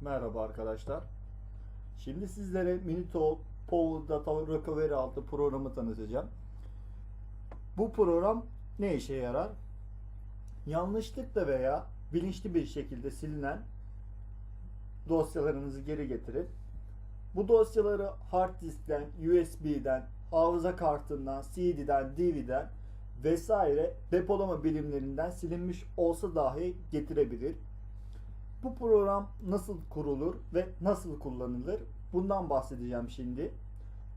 Merhaba arkadaşlar. Şimdi sizlere Minito Power Data Recovery adlı programı tanıtacağım. Bu program ne işe yarar? Yanlışlıkla veya bilinçli bir şekilde silinen dosyalarınızı geri getirin. Bu dosyaları hard diskten, USB'den, hafıza kartından, CD'den, DVD'den vesaire depolama birimlerinden silinmiş olsa dahi getirebilir. Bu program nasıl kurulur ve nasıl kullanılır? Bundan bahsedeceğim şimdi.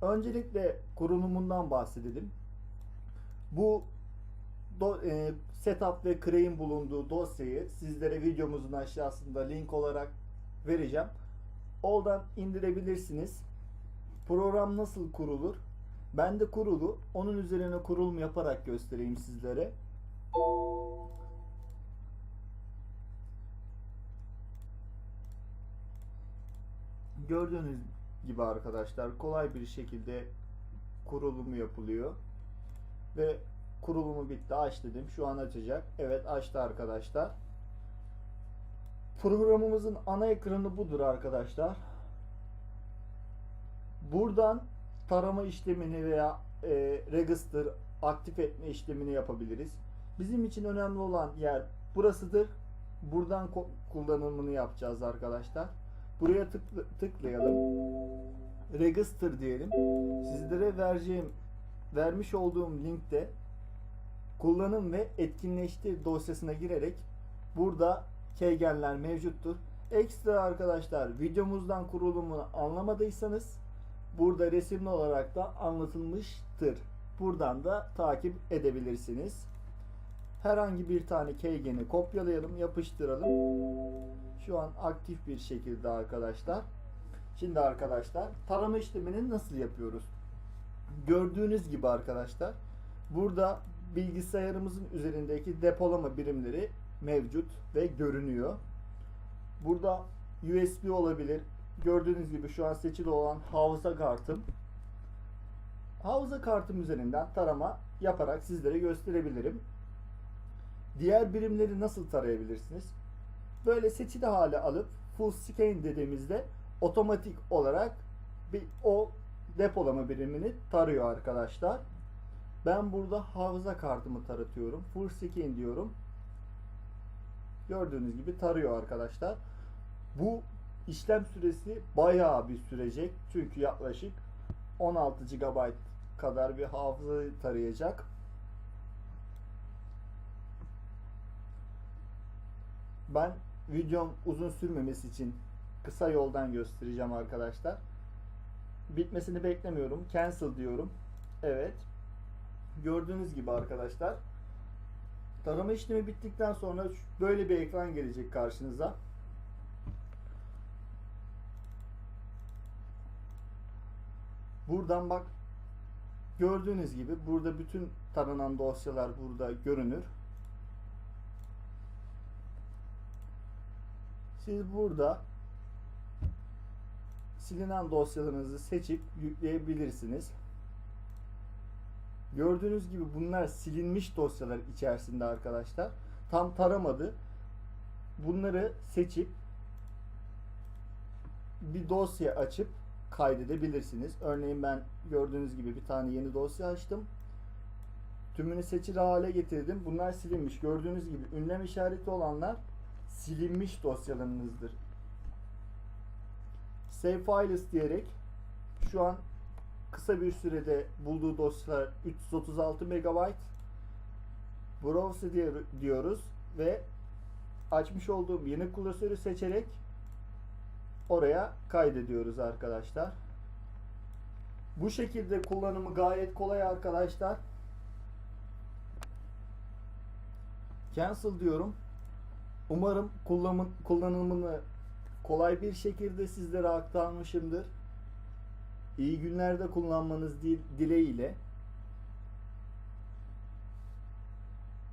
Öncelikle kurulumundan bahsedelim. Bu do, e, setup ve create bulunduğu dosyayı sizlere videomuzun aşağısında link olarak vereceğim. Oradan indirebilirsiniz. Program nasıl kurulur? Ben de kurulu onun üzerine kurulum yaparak göstereyim sizlere. Gördüğünüz gibi arkadaşlar kolay bir şekilde kurulumu yapılıyor. Ve kurulumu bitti aç dedim. Şu an açacak. Evet açtı arkadaşlar. Programımızın ana ekranı budur arkadaşlar. Buradan tarama işlemini veya e, register aktif etme işlemini yapabiliriz. Bizim için önemli olan yer burasıdır. Buradan kullanımını yapacağız arkadaşlar. Buraya tıkla- tıklayalım. Register diyelim. Sizlere vereceğim vermiş olduğum linkte kullanım ve etkinleştir dosyasına girerek burada keygenler mevcuttur. Ekstra arkadaşlar videomuzdan kurulumunu anlamadıysanız burada resimli olarak da anlatılmıştır. Buradan da takip edebilirsiniz. Herhangi bir tane keygeni kopyalayalım, yapıştıralım. Şu an aktif bir şekilde arkadaşlar. Şimdi arkadaşlar tarama işlemini nasıl yapıyoruz? Gördüğünüz gibi arkadaşlar burada bilgisayarımızın üzerindeki depolama birimleri mevcut ve görünüyor. Burada USB olabilir. Gördüğünüz gibi şu an seçili olan hafıza kartım. Hafıza kartım üzerinden tarama yaparak sizlere gösterebilirim. Diğer birimleri nasıl tarayabilirsiniz? Böyle seçili hale alıp full scan dediğimizde otomatik olarak bir o depolama birimini tarıyor arkadaşlar. Ben burada hafıza kartımı taratıyorum. Full scan diyorum. Gördüğünüz gibi tarıyor arkadaşlar. Bu işlem süresi bayağı bir sürecek. Çünkü yaklaşık 16 GB kadar bir hafıza tarayacak. Ben videom uzun sürmemesi için kısa yoldan göstereceğim arkadaşlar. Bitmesini beklemiyorum. Cancel diyorum. Evet. Gördüğünüz gibi arkadaşlar. Tarama işlemi bittikten sonra böyle bir ekran gelecek karşınıza. Buradan bak gördüğünüz gibi burada bütün taranan dosyalar burada görünür. Siz burada silinen dosyalarınızı seçip yükleyebilirsiniz. Gördüğünüz gibi bunlar silinmiş dosyalar içerisinde arkadaşlar. Tam taramadı. Bunları seçip bir dosya açıp kaydedebilirsiniz. Örneğin ben gördüğünüz gibi bir tane yeni dosya açtım. Tümünü seçili hale getirdim. Bunlar silinmiş. Gördüğünüz gibi ünlem işareti olanlar silinmiş dosyalarınızdır. Save Files diyerek şu an kısa bir sürede bulduğu dosyalar 336 MB. Browse diyoruz ve açmış olduğum yeni klasörü seçerek oraya kaydediyoruz arkadaşlar. Bu şekilde kullanımı gayet kolay arkadaşlar. Cancel diyorum. Umarım kullanım, kullanımını kolay bir şekilde sizlere aktarmışımdır. İyi günlerde kullanmanız dil- dileğiyle.